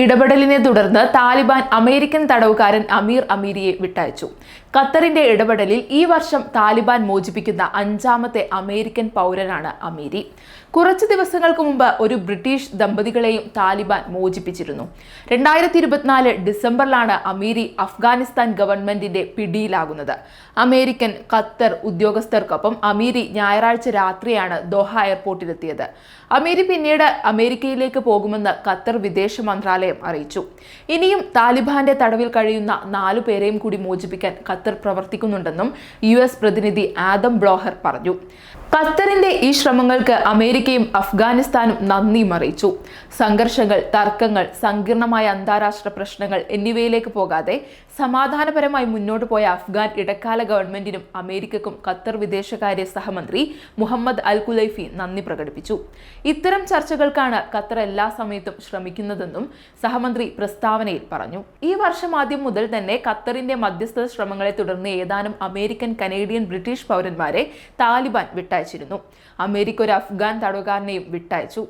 ഇടപെടലിനെ തുടർന്ന് താലിബാൻ അമേരിക്കൻ തടവുകാരൻ അമീർ അമീരിയെ വിട്ടയച്ചു. ഖത്തറിന്റെ ഇടപെടലിൽ ഈ വർഷം താലിബാൻ മോചിപ്പിക്കുന്ന അഞ്ചാമത്തെ അമേരിക്കൻ പൗരനാണ് അമീരി. കുറച്ച് ദിവസങ്ങൾക്ക് മുമ്പ് ഒരു ബ്രിട്ടീഷ് ദമ്പതികളെയും താലിബാൻ മോചിപ്പിച്ചിരുന്നു. രണ്ടായിരത്തി ഇരുപത്തിനാല് ഡിസംബറിലാണ് അമീരി അഫ്ഗാനിസ്ഥാൻ ഗവൺമെന്റിന്റെ പിടിയിലാകുന്നത്. അമേരിക്കൻ ഖത്തർ ഉദ്യോഗസ്ഥർക്കൊപ്പം അമീരി ഞായറാഴ്ച രാത്രിയാണ് ദോഹ എയർപോർട്ടിലെത്തിയത്. അമീരി പിന്നീട് അമേരിക്കയിലേക്ക് പോകുമെന്ന് ഖത്തർ വിദേശ മന്ത്രാലയം അറിയിച്ചു. ഇനിയും താലിബാന്റെ തടവിൽ കഴിയുന്ന നാലു പേരെയും കൂടി മോചിപ്പിക്കാൻ ഖത്തർ പ്രവർത്തിക്കുന്നുണ്ടെന്നും യു പ്രതിനിധി ആദം ബ്ലോഹർ പറഞ്ഞു. ഖത്തറിന്റെ ഈ ശ്രമങ്ങൾക്ക് അമേരിക്കയും അഫ്ഗാനിസ്ഥാനും നന്ദിയും അറിയിച്ചു സംഘർഷങ്ങൾ തർക്കങ്ങൾ സങ്കീർണമായ അന്താരാഷ്ട്ര പ്രശ്നങ്ങൾ എന്നിവയിലേക്ക് പോകാതെ സമാധാനപരമായി മുന്നോട്ട് പോയ അഫ്ഗാൻ ഇടക്കാല ഗവൺമെന്റിനും അമേരിക്കക്കും ഖത്തർ വിദേശകാര്യ സഹമന്ത്രി മുഹമ്മദ് അൽ കുലൈഫി നന്ദി പ്രകടിപ്പിച്ചു. ഇത്തരം ചർച്ചകൾക്കാണ് ഖത്തർ എല്ലാ സമയത്തും ശ്രമിക്കുന്നതെന്നും സഹമന്ത്രി പ്രസ്താവനയിൽ പറഞ്ഞു. ഈ വർഷം ആദ്യം മുതൽ തന്നെ ഖത്തറിന്റെ മധ്യസ്ഥ ശ്രമങ്ങളെ തുടർന്ന് ഏതാനും അമേരിക്കൻ കനേഡിയൻ ബ്രിട്ടീഷ് പൗരന്മാരെ താലിബാൻ വിട്ടയച്ചിരുന്നു അമേരിക്ക ഒരു അഫ്ഗാൻ തടവുകാരനെയും വിട്ടയച്ചു.